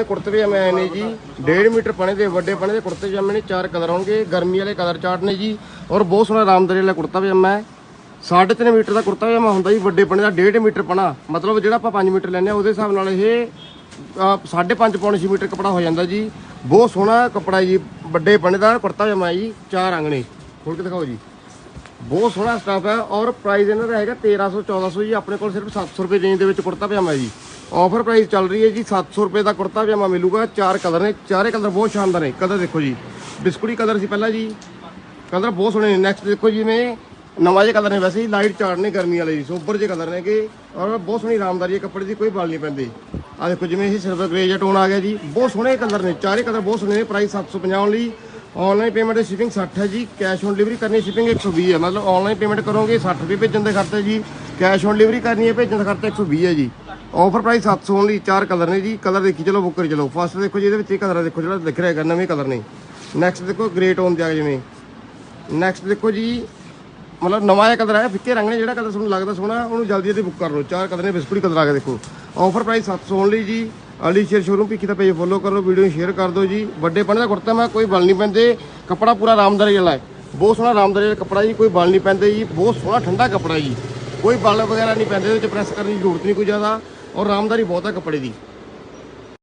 ਇਹ ਕੁੜਤੇ ਪਜਾਮੇ ਆਏ ਨੇ ਜੀ। 1.5 ਮੀਟਰ ਪਣੇ ਦੇ, ਵੱਡੇ ਪਣੇ ਦੇ ਕੁੜਤੇ ਪਜਾਮੇ ਨੇ, ਚਾਰ ਕਲਰ ਹੋਣਗੇ। ਗਰਮੀ ਵਾਲੇ ਕਲਰ ਚਾਰਟ ਨੇ ਜੀ। ਔਰ ਬਹੁਤ ਸੋਹਣਾ ਆਰਾਮਦਾਰੀ ਵਾਲਾ ਕੁੜਤਾ ਪਜਾਮਾ ਹੈ। 3.5 ਮੀਟਰ ਦਾ ਕੁੜਤਾ ਪਜਾਮਾ ਹੁੰਦਾ ਜੀ, ਵੱਡੇ ਪਣੇ ਦਾ 1.5 ਮੀਟਰ ਪਣਾ ਮਤਲਬ ਜਿਹੜਾ ਆਪਾਂ 5 ਮੀਟਰ ਲੈਂਦੇ ਆ ਉਹਦੇ ਹਿਸਾਬ ਨਾਲ ਇਹ 5.5 ਪੌਣੇ 6 ਮੀਟਰ ਕਪੜਾ ਹੋ ਜਾਂਦਾ ਜੀ। ਬਹੁਤ ਸੋਹਣਾ ਕਪੜਾ ਜੀ, ਵੱਡੇ ਪਣੇ ਦਾ ਕੁੜਤਾ ਪਜਾਮਾ ਹੈ ਜੀ, ਚਾਰ ਅੰਗ ਨੇ ਖੋਲ ਕੇ ਦਿਖਾਓ ਜੀ। ਬਹੁਤ ਸੋਹਣਾ ਸਟਾਫ ਹੈ ਔਰ ਪ੍ਰਾਈਸ ਇਹਨਾਂ ਦਾ ਹੈਗਾ 1300 1400 ਜੀ। ਆਪਣੇ ਕੋਲ ਸਿਰਫ 700 ਰੁਪਏ ਰੇਂਜ ਦੇ ਵਿੱਚ ਕੁੜਤਾ ਪਜਾਮਾ ਜੀ। ਆਫਰ ਪ੍ਰਾਈਸ ਚੱਲ ਰਹੀ ਹੈ ਜੀ। 700 ਰੁਪਏ ਦਾ ਕੁੜਤਾ ਪਜਾਮਾ ਮਿਲੂਗਾ। ਚਾਰ ਕਲਰ ਨੇ, ਚਾਰੇ ਕਲਰ ਬਹੁਤ ਸ਼ਾਨਦਾਰ ਨੇ। ਕਲਰ ਦੇਖੋ ਜੀ। ਬਿਸਕੁਟੀ ਕਲਰ ਸੀ ਪਹਿਲਾਂ ਜੀ। ਕਲਰ ਬਹੁਤ ਸੋਹਣੇ ਨੇ। ਨੈਕਸਟ ਦੇਖੋ ਜਿਵੇਂ ਨਵਾਂ ਜਿਹਾ ਕਲਰ ਨੇ ਵੈਸੇ ਹੀ ਲਾਈਟ ਚਾਰਟ ਨੇ ਗਰਮੀ ਵਾਲੇ ਜੀ। ਸੋਬਰ ਜਿਹੇ ਕਲਰ ਨੇਗੇ। ਔਰ ਬਹੁਤ ਸੋਹਣੀ ਆਰਾਮਦਾਰੀ ਹੈ। ਕੱਪੜੇ ਦੀ ਕੋਈ ਬਲ ਨਹੀਂ ਪੈਂਦੇ। ਆ ਦੇਖੋ ਜਿਵੇਂ ਇਹ ਸਿਲਵਰ ਗ੍ਰੇ ਜਿਹਾ ਟੋਨ ਆ ਗਿਆ ਜੀ। ਬਹੁਤ ਸੋਹਣੇ ਕਲਰ ਨੇ। ਚਾਰੇ ਕਲਰ ਬਹੁਤ ਸੋਹਣੇ ਨੇ। ਪ੍ਰਾਈਸ 750 ਲਈ। ਆਨਲਾਈਨ ਪੇਮੈਂਟ ਸ਼ਿਪਿੰਗ 60 ਹੈ ਜੀ ਕੈਸ਼ ਔਨ ਡਿਲੀਵਰੀ ਕਰਨੀ ਸ਼ਿਪਿੰਗ 120 ਹੈ। ਮਤਲਬ ਆਨਲਾਈਨ ਪੇਮੈਂਟ ਕਰੋਗੇ 60 ਰੁਪਏ ਭੇਜਣ ਦਾ ਖਰਚਾ ਜੀ। ਕੈਸ਼ ਔਨ ਡਿਲੀਵਰੀ ਕਰਨੀ ਹੈ, ਭੇਜਣ ਦਾ ਖਰਚਾ 120 ਹੈ ਜੀ। ਆਫਰ ਪ੍ਰਾਈਸ 700 ਲਈ ਚਾਰ ਕਲਰ ਨੇ ਜੀ। ਕਲਰ ਦੇਖੀ ਚਲੋ ਬੁੱਕ ਕਰੀ ਚਲੋ। ਫਸਟ ਦੇਖੋ ਜੀ ਇਹਦੇ ਵਿੱਚ ਇਹ ਕਲਰ ਦੇਖੋ ਜਿਹੜਾ ਦਿਖ ਰਿਹਾ ਹੈਗਾ, ਨਵੇਂ ਕਲਰ ਨੇ। ਨੈਕਸਟ ਦੇਖੋ ਗ੍ਰੇ ਟੋਨ ਦੇ ਆ ਜਿਵੇਂ। ਨੈਕਸਟ ਦੇਖੋ ਜੀ, ਮਤਲਬ ਨਵਾਂ ਜਿਹਾ ਕਲਰ ਆਇਆ, ਫਿੱਕੇ ਰੰਗ ਨੇ ਜਿਹੜਾ ਕਲਰ ਤੁਹਾਨੂੰ ਲੱਗਦਾ ਸੋਹਣਾ, ਉਹਨੂੰ ਜਲਦੀ ਜਲਦੀ ਬੁੱਕ ਕਰ ਲਓ। ਚਾਰ ਕਲਰ ਨੇ, ਬਿਸਕੁਟ ਕਲਰ ਆ ਕੇ ਦੇਖੋ। ਆਫਰ ਪ੍ਰਾਈਸ 700 ਓਨਲੀ ਜੀ। ਅਲੀ ਸ਼ੇਅਰ ਸ਼ੋਰੂਮ ਪਿੱਕੀ ਦਾ ਪੇਜ ਫੋਲੋ ਕਰੋ ਵੀਡੀਓ ਨੂੰ ਸ਼ੇਅਰ ਕਰ ਦਿਓ ਜੀ। ਵੱਡੇ ਪਣੇ ਦਾ ਕੁੜਤਾ ਮੈਂ ਕੋਈ ਬਲ ਨਹੀਂ ਪੈਂਦੇ। ਕੱਪੜਾ ਪੂਰਾ ਆਰਾਮਦਾਰੀ ਵਾਲਾ ਹੈ। ਬਹੁਤ ਸੋਹਣਾ ਆਰਾਮਦਾਰੀ ਵਾਲਾ ਕੱਪੜਾ ਜੀ, ਕੋਈ ਬਲ ਨਹੀਂ ਪੈਂਦੇ ਜੀ। ਬਹੁਤ ਸੋਹਣਾ ਠੰਡਾ ਕੱਪੜਾ ਜੀ। ਕੋਈ ਬਲ ਵਗੈਰਾ ਨਹੀਂ ਪੈਂਦੇ ਇਹਦੇ ਵਿੱਚ ਪ੍ਰੈਸ ਕਰਨ ਦੀ ਜ਼ਰੂਰਤ ਨਹੀਂ ਕੋਈ ਜ਼ਿਆਦਾ। ਔਰ ਆਰਾਮਦਾਰੀ ਬਹੁਤ ਹੈ ਕੱਪੜੇ ਦੀ।